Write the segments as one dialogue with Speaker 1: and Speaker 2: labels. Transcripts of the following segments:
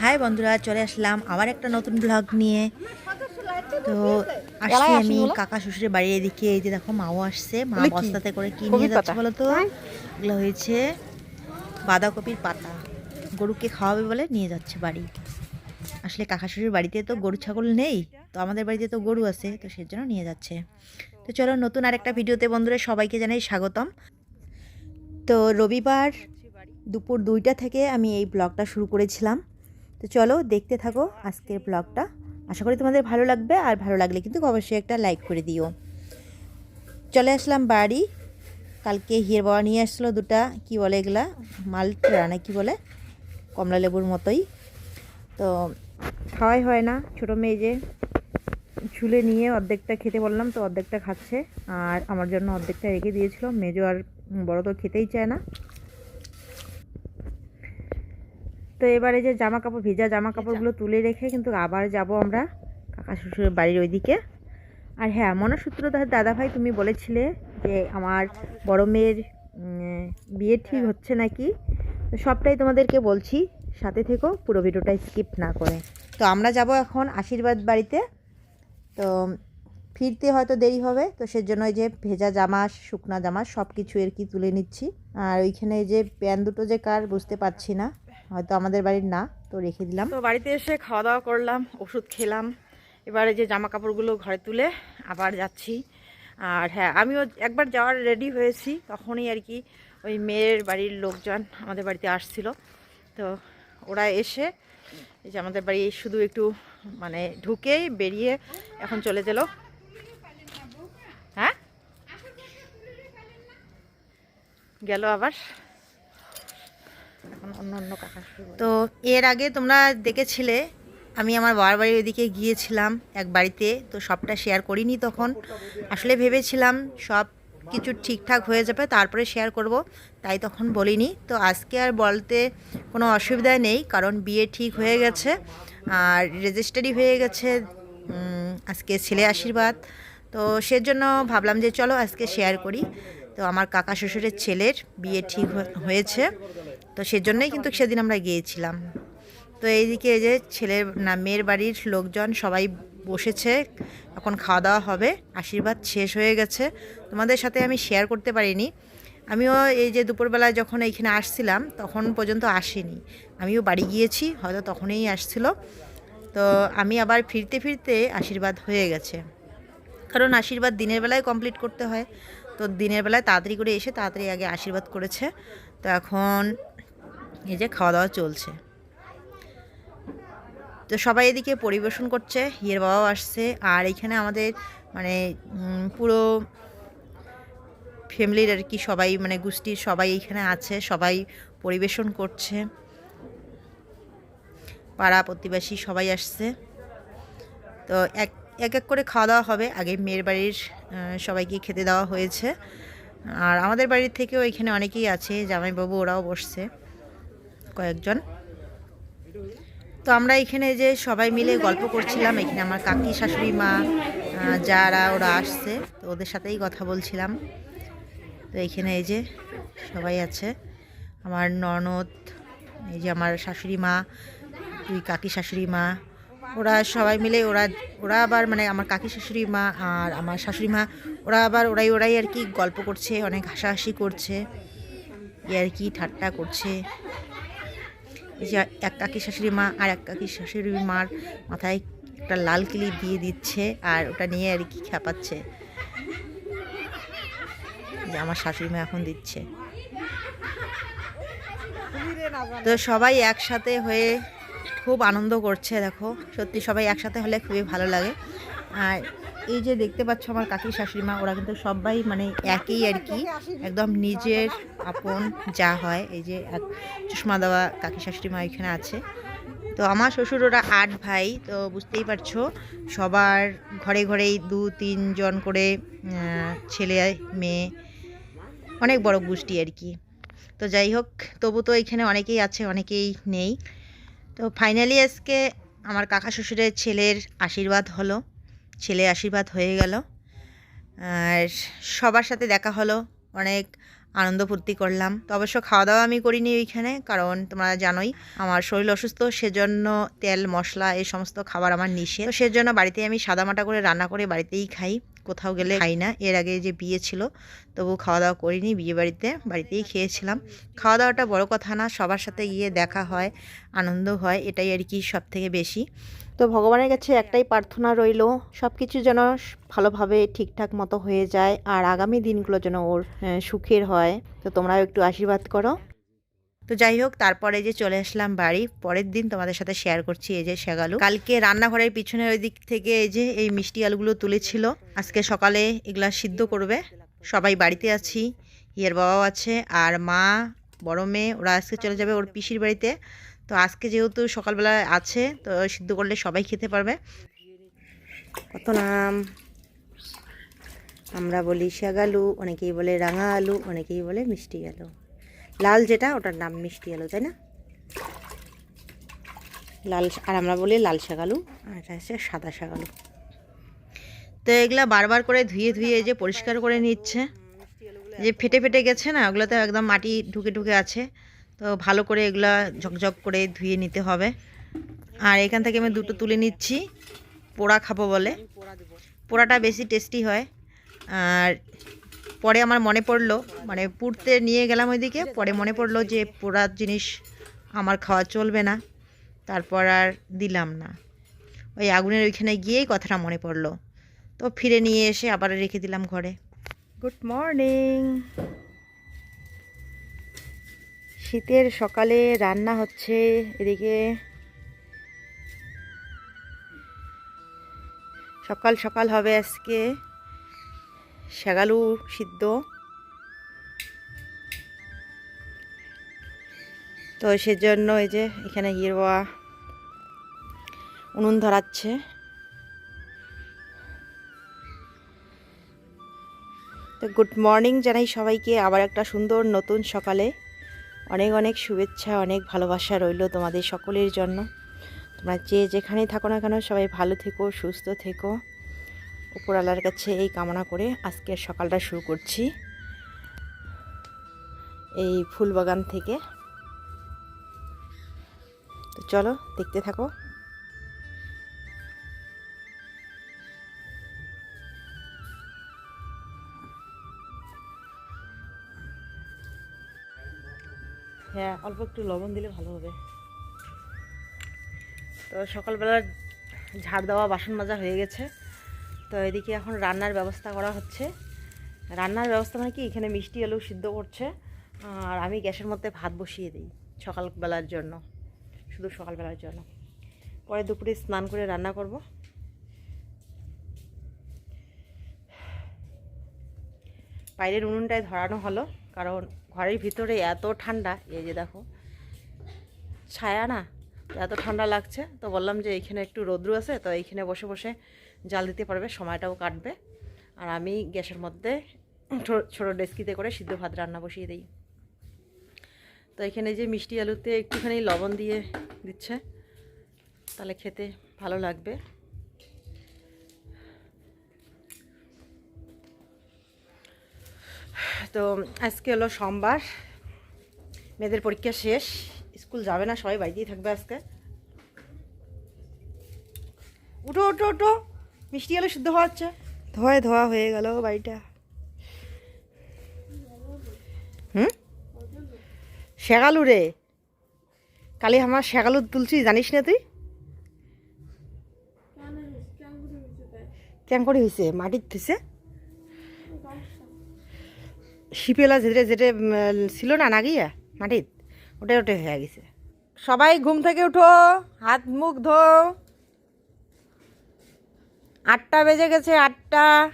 Speaker 1: High বন্ধুরা চলে আসলাম আবার একটা নতুন ব্লগ নিয়ে। তো আসছি আমি কাকা শ্বশুরের বাড়ির এদিকে এই যে দেখো মাও আসছে। মা বস্তাতে করে কি নিয়ে যাচ্ছে? বলো তো এগুলো হয়েছে বাঁধাকপির পাতা। গরুকে খাওয়াবে বলে নিয়ে যাচ্ছে বাড়ি। আসলে কাকা শ্বশুরের বাড়িতে তো গরু ছাগল নেই তো আমাদের বাড়িতে তো গরু আছে তো সেজন্য নিয়ে যাচ্ছে। তো চলো নতুন আরেকটা ভিডিওতে বন্ধুরা সবাইকে জানাই স্বাগতম। তো রবিবার দুপুর দুইটা থেকে আমি এই ব্লগটা শুরু করেছিলাম। তো চলো দেখতে থাকো আজকের ব্লগটা। আশা করি তোমাদের ভালো লাগবে, আর ভালো লাগলে কিন্তু অবশ্যই একটা লাইক করে দিও। চলে আসলাম বাড়ি। কালকে হিয়ের বাবা নিয়ে আসলো দুটা, কি বলে এগুলা? মালটা না কি বলে? কমলা লেবুর মতোই। তো খাওয়াই হয় না, ছোটো মেয়ে যে ঝুলে নিয়ে অর্ধেকটা খেতে বললাম তো অর্ধেকটা খাচ্ছে। আর আমার জন্য অর্ধেকটা রেখে দিয়েছিল। মেজো আর বড় তো খেতেই চায় না। তো এবারে যে জামা কাপড় ভেজা জামা কাপড়গুলো তুলে রেখে কিন্তু আবার যাব আমরা কাকা শ্বশুরের বাড়ির ওইদিকে। আর হ্যাঁ মনসূত্রধার দাদাভাই তুমি বলেছিলে যে আমার বড় মেয়ের বিয়ে ঠিক হচ্ছে নাকি? তো সবটাই তোমাদেরকে বলছি সাথে থেকো পুরো ভিডিওটা স্কিপ না করে। তো আমরা যাব এখন আশীর্বাদ বাড়িতে। তো ফিরতে হয়তো দেরি হবে তো সেজন্য ওই যে ভেজা জামা শুকনা জামা সব কিছু আর কি তুলে নিচ্ছি। আর ওইখানে এই যে প্যান দুটো যে কার বুঝতে পারছি না। হয়তো আমাদের বাড়ির না, তো রেখে দিলাম।
Speaker 2: তো বাড়িতে এসে খাওয়া দাওয়া করলাম, ওষুধ খেলাম। এবারে যে জামা কাপড়গুলো ঘরে তুলে আবার যাচ্ছি। আর হ্যাঁ আমিও একবার যাওয়ার রেডি হয়েছি, তখনই আর কি ওই মেয়ের বাড়ির লোকজন আমাদের বাড়িতে আসছিল। তো ওরা এসে এই যে আমাদের বাড়ি শুধু একটু মানে ঢুকেই বেরিয়ে এখন চলে গেল। হ্যাঁ? গেল আবার এখন অন্য অন্য কাকা শুরু
Speaker 1: তো এর আগে তোমরা দেখেছিলে, আমি আমার বাবার বাড়ির ওইদিকে গিয়েছিলাম এক বাড়িতে, তো সবটা শেয়ার করিনি তখন। আসলে ভেবেছিলাম সব কিছু ঠিকঠাক হয়ে যাবে, তারপরে শেয়ার করব, তাই তখন বলিনি। তো আজকে আর বলতে কোনো অসুবিধা নেই, কারণ বিয়ে ঠিক হয়ে গেছে, আর রেজিস্টারি হয়ে গেছে আজকে ছেলে আশীর্বাদ। তো সেজন্য ভাবলাম যে চলো আজকে শেয়ার করি। তো আমার কাকা শ্বশুরের ছেলের বিয়ে ঠিক হয়ে- হয়েছে। তো সেজন্যই কিন্তু সেদিন আমরা গিয়েছিলাম। তো এইদিকে এই যে ছেলের না মেয়ের বাড়ির লোকজন সবাই বসেছে এখন খাওয়া দাওয়া হবে আশীর্বাদ শেষ হয়ে গেছে। তোমাদের সাথে আমি শেয়ার করতে পারিনি। আমিও এই যে দুপুরবেলায় যখন এইখানে আসছিলাম তখন পর্যন্ত আসেনি। আমিও বাড়ি গিয়েছি হয়তো তখনই আসছিল। তো আমি আবার ফিরতে ফিরতে আশীর্বাদ হয়ে গেছে। কারণ আশীর্বাদ দিনের বেলায় কমপ্লিট করতে হয়। তো দিনের বেলায় তাড়াতাড়ি করে এসে তাড়াতাড়ি আগে আশীর্বাদ করেছে। তো এখন এই যে খাওয়া দাওয়া চলছে। তো সবাই এদিকে পরিবেশন করছে হিয়ের বাবাও আসছে, আর এখানে আমাদের মানে পুরো ফ্যামিলির আর কি সবাই মানে গোষ্ঠীর সবাই এইখানে আছে, সবাই পরিবেশন করছে। পাড়া প্রতিবেশী সবাই আসছে। তো এক এক এক করে খাওয়া দাওয়া হবে। আগে মেয়ের বাড়ির সবাইকে খেতে দেওয়া হয়েছে। আর আমাদের বাড়ির থেকেও এখানে অনেকেই আছে, জামাইবাবু ওরাও বসছে। কয়েকজন। তো আমরা এখানে যে সবাই মিলে গল্প করছিলাম, এখানে আমার কাকি, শাশুড়ি, মা যারা ওরা আসছে, তো ওদের সাথেই কথা বলছিলাম। তো এইখানে এই যে সবাই আছে। আমার ননদ, এই যে আমার শাশুড়ি মা, দুই কাকি শাশুড়ি মা, ওরা সবাই মিলে ওরা ওরা আবার মানে আমার কাকি শাশুড়ি মা আর আমার শাশুড়ি মা, ওরা আবার ওরাই ওরাই আর কি গল্প করছে, অনেক হাসাহাসি করছে আর কি ঠাট্টা করছে। এক কাকি শাশুড়ি মা আর এক কাকি শাশুড়ি মার মাথায় একটা লাল কিলি দিয়ে দিচ্ছে আর ওটা নিয়ে আর কি খেপাচ্ছে। যে আমার শাশুড়ি মা এখন দিচ্ছে। তো সবাই একসাথে হয়ে খুব আনন্দ করছে, দেখো। সত্যি সবাই একসাথে হলে খুবই ভালো লাগে। আর এই যে দেখতে পাচ্ছ আমার কাকি শাশুড়ি মা, ওরা কিন্তু সবাই মানে একই আর কি। একদম নিজের আপন যা হয়। এই যে এক চশমা দেওয়া কাকি শাশুড়ি মা এখানে আছে। তো আমার শ্বশুর ওরা আট ভাই, তো বুঝতেই পারছ, সবার ঘরে ঘরেই দু তিনজন করে ছেলে, মেয়ে, অনেক বড় গোষ্ঠী আর কি। তো যাই হোক, তবু তো এখানে অনেকেই আছে, অনেকেই নেই। তো ফাইনালি আজকে আমার কাকা শ্বশুরের ছেলের আশীর্বাদ হলো। ছেলে আশীর্বাদ হয়ে গেল। আর সবার সাথে দেখা হলো, অনেক আনন্দ ফুর্তি করলাম। তো অবশ্য খাওয়া দাওয়া আমি করিনি ওইখানে, কারণ তোমরা জানোই আমার শরীর অসুস্থ, সেজন্য তেল, মশলা এই সমস্ত খাবার আমার নিষেধ। তো সেজন্য বাড়িতে আমি সাদামাটা করে রান্না করে বাড়িতেই খাই, কোথাও গেলে খাই না। এর আগে যে বিয়ে ছিল, তবু খাওয়া দাওয়া করিনি, বিয়ে বাড়িতে, বাড়িতেই খেয়েছিলাম। খাওয়া দাওয়াটা বড় কথা না, সবার সাথে গিয়ে দেখা হয়, আনন্দ হয়, এটাই আর কি সব থেকে বেশি। তো ভগবানের কাছে একটাই প্রার্থনা রইল সব কিছু যেন ভালোভাবে ঠিকঠাক মতো হয়ে যায় আর আগামী দিনগুলো যেন ওর সুখের হয়। তো তোমরাও একটু আশীর্বাদ করো। তো যাই হোক তারপরে যে চলে আসলাম বাড়ি পরের দিন তোমাদের সাথে শেয়ার করছি এই যে শেগালু কালকে রান্নাঘরের পিছনের ওই দিক থেকে এই যে এই মিষ্টি আলুগুলো তুলেছিল। আজকে সকালে এগুলা সিদ্ধ করবে। সবাই বাড়িতে আছি ইয়ের বাবাও আছে আর মা বড় মেয়ে ওরা আজকে চলে যাবে ওর পিসির বাড়িতে। তো আজকে যেহেতু সকালবেলা আছে, তো সিদ্ধ করলে সবাই খেতে পারবে। কত নাম? আমরা বলি শাগালু অনেকেই বলে রাঙা আলু অনেকেই বলে মিষ্টি আলু। লাল যেটা, ওটার নাম মিষ্টি আলু, তাই না? লাল আর আমরা বলি লাল শাগালু, আর এটা হচ্ছে সাদা শাগালু। তো এগুলো বারবার করে ধুয়ে ধুয়ে যে পরিষ্কার করে নিচ্ছে। যে ফেটে ফেটে গেছে না ওগুলোতে একদম মাটি ঢুকে ঢুকে আছে। তো ভালো করে এগুলা ঝকঝক করে ধুয়ে নিতে হবে। আর এখান থেকে আমি দুটো তুলে নিচ্ছি। পোড়া খাব বলে। পোড়াটা বেশি টেস্টি হয়। আর পরে আমার মনে পড়ল মানে পুড়তে নিয়ে গেলাম ওইদিকে, পরে মনে পড়ল যে পোড়া জিনিস আমার খাওয়া চলবে না। তারপর আর দিলাম না। ওই আগুনের ওইখানে গিয়েই কথাটা মনে পড়ল। তো ফিরে নিয়ে এসে আবার রেখে দিলাম ঘরে। গুড মর্নিং শীতের সকালে রান্না হচ্ছে এদিকে। সকাল সকাল হবে আজকে শাগালু সিদ্ধ। তো সেজন্য এই যে এখানে গিরবা উনুন ধরাচ্ছে। তো গুড মর্নিং জানাই সবাইকে আবার একটা সুন্দর নতুন সকালে। অনেক অনেক শুভেচ্ছা, অনেক ভালোবাসা রইল তোমাদের সকলের জন্য। তোমরা যে যেখানেই থাকো না কেন সবাই ভালো থেকো, সুস্থ থেকো। উপরালার কাছে এই কামনা করে আজকে সকালটা শুরু করছি। এই ফুল বাগান থেকে। তো চলো, দেখতে থাকো। হ্যাঁ অল্প একটু লবণ দিলে ভালো হবে। তো সকালবেলা ঝাড় দেওয়া বাসন মাজা হয়ে গেছে। তো এদিকে এখন রান্নার ব্যবস্থা করা হচ্ছে। রান্নার ব্যবস্থা মানে কি? এখানে মিষ্টি, আলু সিদ্ধ করছে। আর আমি গ্যাসের মধ্যে ভাত বসিয়ে দিই সকালবেলার জন্য, শুধু সকালবেলার জন্য। পরে দুপুরে স্নান করে রান্না করব। বাইরের উনুনটায় ধরানো হলো, কারণ ঘরের ভিতরে এত ঠান্ডা, এই যে দেখো। ছায়া না, এত ঠান্ডা লাগছে, তো বললাম যে এইখানে একটু রৌদ্র আছে, তো এইখানে বসে বসে জাল দিতে পারবে, সময়টাও কাটবে। আর আমি গ্যাসের মধ্যে ছোটো ডেস্কিতে করে সিদ্ধ ভাত রান্না বসিয়ে দিই। তো এখানে যে মিষ্টি আলুতে একটুখানি লবণ দিয়ে দিচ্ছে, তাহলে খেতে ভালো লাগবে। তো আজকে হলো সোমবার। মেয়েদের পরীক্ষা শেষ। স্কুল যাবে না সবাই বাড়িতেই থাকবে আজকে। উঠো উঠো উঠো। মিষ্টি আলু শুদ্ধ হওয়া হচ্ছে। ধোয়া ধোয়া হয়ে গেল বাড়িটা। হুম? শেগালু রে। কালি আমার শেগালু তুলছি জানিস না তুই? কেন করে হয়েছে? মাটির থুইছে? শিপেলা যেটা যেটা ছিল না না নাগিয়া মাটিত? ওটাই ওটাই হয়ে গেছে। সবাই ঘুম থেকে উঠো, হাত মুখ ধো। আটটা বেজে গেছে, আটটা।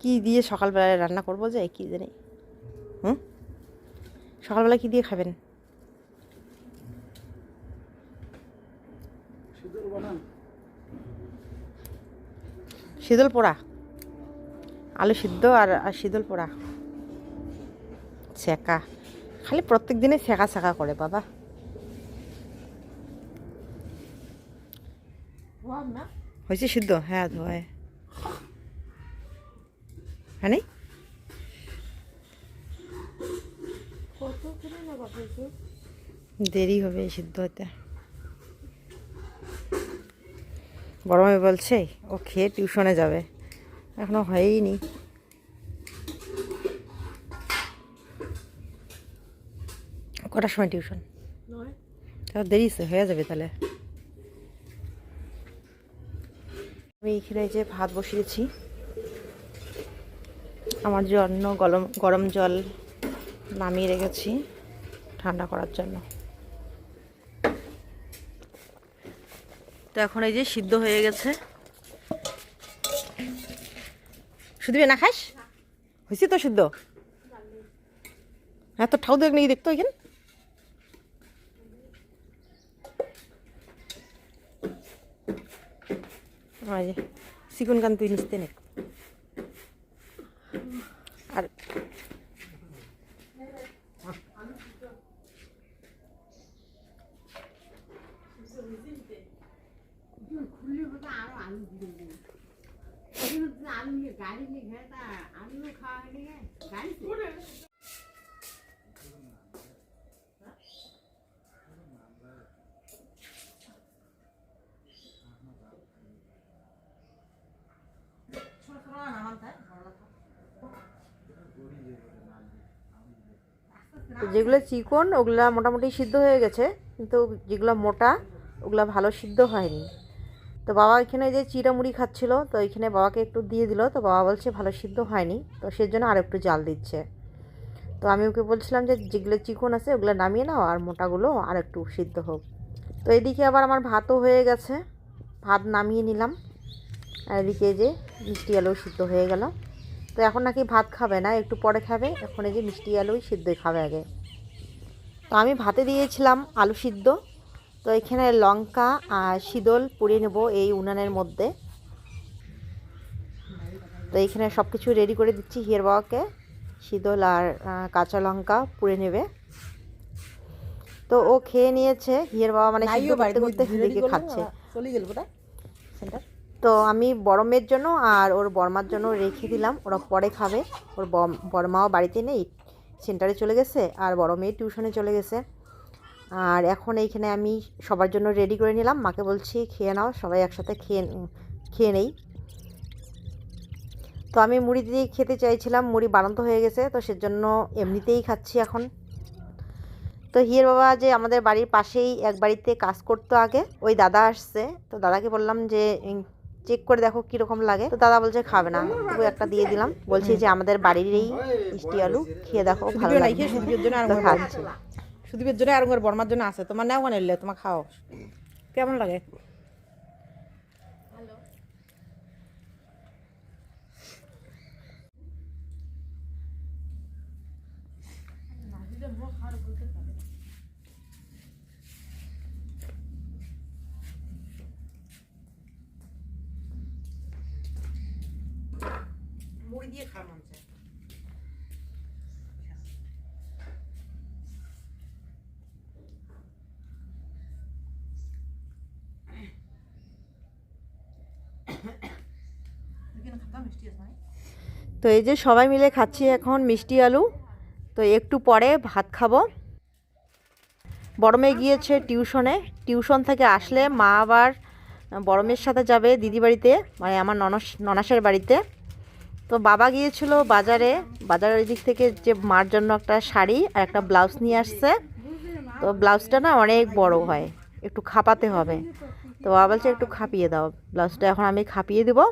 Speaker 1: কি দিয়ে সকালবেলায় রান্না করব যে, কি জানি। হুম? সকালবেলা কি দিয়ে খাবেন? শীতল পোড়া। আলু সিদ্ধ আর আর শীতল পোড়া। ছেঁকা। খালি প্রত্যেক দিনে ছেঁকা ছেঁকা করে বাবা। হয়েছে সিদ্ধ? হ্যাঁ ধোয় হ্যাঁ দেরি হবে সিদ্ধ হতে। বড় মেয়ে বলছে ও খেয়ে টিউশনে যাবে। এখনও হয়ই নি কটার সময় টিউশন? দেরি হয়ে যাবে তাহলে। আমি এখানে যে ভাত বসিয়েছি। আমার জন্য গরম গরম জল নামিয়ে রেখেছি ঠান্ডা করার জন্য। তো এখন এই যে সিদ্ধ হয়ে গেছে। শুধু না খাস? হয়েছে তো সিদ্ধ? হ্যাঁ তো ঠাউ দেখ দেখতো এখানে চিকন কান তুই নিচতে নে। আর যেগুলো চিকন ওগুলা মোটামুটি সিদ্ধ হয়ে গেছে কিন্তু যেগুলো মোটা ওগুলা ভালো সিদ্ধ হয়নি। তো বাবা এখানে যে চিড়া মুড়ি খাচ্ছিল, তো এখানে বাবাকে একটু দিয়ে দিল। তো বাবা বলছে ভালো সিদ্ধ হয়নি, তো সেজন্য আর একটু জাল দিচ্ছে। তো আমি ওকে বলছিলাম যে যেগুলো চিকন আছে ওগুলো নামিয়ে নাও আর মোটাগুলো আর একটু সিদ্ধ হোক। তো এদিকে আবার আমার ভাতও হয়ে গেছে, ভাত নামিয়ে নিলাম। আর এদিকে যে মিষ্টি আলু সিদ্ধ হয়ে গেল। তো এখন নাকি ভাত খাবে না, একটু পরে খাবে। এখন এই যে মিষ্টি আলুই সিদ্ধই খাবে আগে। তো আমি ভাতে দিয়েছিলাম আলু সিদ্ধ। তো এখানে লঙ্কা আর শীতল পুড়িয়ে নেব এই উনানের মধ্যে। তো এইখানে সব কিছু রেডি করে দিচ্ছি হিয়ার বাবাকে। শীতল আর কাঁচা লঙ্কা পুড়ে নেবে। তো ও খেয়ে নিয়েছে হিয়ার বাবা মানে সিদ্ধ করতে করতে দেখে খাচ্ছে। তো আমি বড় মেয়ের জন্য আর ওর বর্মার জন্য রেখে দিলাম। ওরা পরে খাবে। ওর বড়মাও বাড়িতে নেই সেন্টারে চলে গেছে। আর বড় মেয়ে টিউশনে চলে গেছে। আর এখন এইখানে আমি সবার জন্য রেডি করে নিলাম। মাকে বলছি খেয়ে নাও সবাই একসাথে খেয়ে খেয়ে নেই। তো আমি মুড়ি দিয়ে খেতে চাইছিলাম মুড়ি বানান্ত হয়ে গেছে তো সেজন্য এমনিতেই খাচ্ছি এখন। তো হিয়ের বাবা যে আমাদের বাড়ির পাশেই এক বাড়িতে কাজ করতো আগে ওই দাদা আসছে। তো দাদাকে বললাম যে চেক করে দেখো কীরকম লাগে। তো দাদা বলছে খাবে না তবু একটা দিয়ে দিলাম। বলছি যে আমাদের বাড়িরই মিষ্টি আলু খেয়ে দেখো ভালো লাগে খাচ্ছি।
Speaker 2: সুদীপের জন্য আর আমার বর্মার জন্য আছে। তোমার নাও বানাইলে তোমার খাও। কেমন লাগে?
Speaker 1: মুড়ি দিয়ে খাওয়ার তো এই যে সবাই মিলে খাচ্ছি এখন মিষ্টি আলু। তো একটু পরে ভাত খাব। বড় মেয়ে গিয়েছে টিউশনে। টিউশন থেকে আসলে মা আবার বড় সাথে যাবে দিদি বাড়িতে মানে আমার ননস, ননাসের বাড়িতে। তো বাবা গিয়েছিল বাজারে। বাজারের দিক থেকে যে মার জন্য একটা শাড়ি আর একটা ব্লাউজ নিয়ে আসছে। তো ব্লাউজটা না অনেক বড় হয়। একটু খাপাতে হবে। তো বাবা বলছে একটু খাপিয়ে দাও। ব্লাউজটা এখন আমি খাপিয়ে দেবো।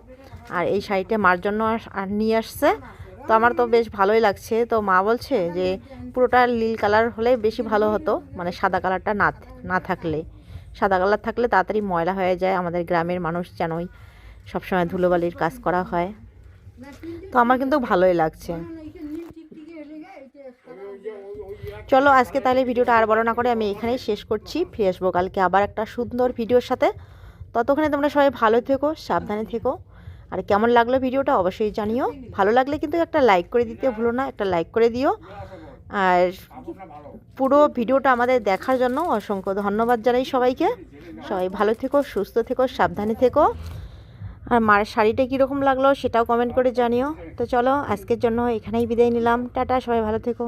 Speaker 1: আর এই শাড়িটা মার জন্য আর নিয়ে আসছে। তো আমার তো বেশ ভালোই লাগছে। তো মা বলছে যে পুরোটা নীল কালার হলে বেশি ভালো হতো। মানে সাদা কালারটা না না থাকলে। সাদা কালার থাকলে তাড়াতাড়ি ময়লা হয়ে যায়। আমাদের গ্রামের মানুষ জানোই সবসময় ধুলোবালির কাজ করা হয়। তো আমার কিন্তু ভালোই লাগছে। চলো আজকে তাহলে ভিডিওটা আর বড় না করে আমি এখানেই শেষ করছি। ফিরে আসব কালকে আবার একটা সুন্দর ভিডিওর সাথে। ততক্ষণে তোমরা সবাই ভালো থেকো, সাবধানে থেকো। আর কেমন লাগল ভিডিওটা অবশ্যই জানিও। ভালো লাগলে কিন্তু একটা লাইক করে দিতে ভুলো না, একটা লাইক করে দিও। আর পুরো ভিডিওটা আমাদের দেখার জন্য অসংখ্য ধন্যবাদ জানাই সবাইকে। সবাই ভালো থেকো, সুস্থ থেকো, সাবধানে থেকো। আর মার শাড়িটা কীরকম লাগল সেটাও কমেন্ট করে জানিও। তো চলো আজকের জন্য এখানেই বিদায় নিলাম। টাটা, সবাই ভালো থেকো।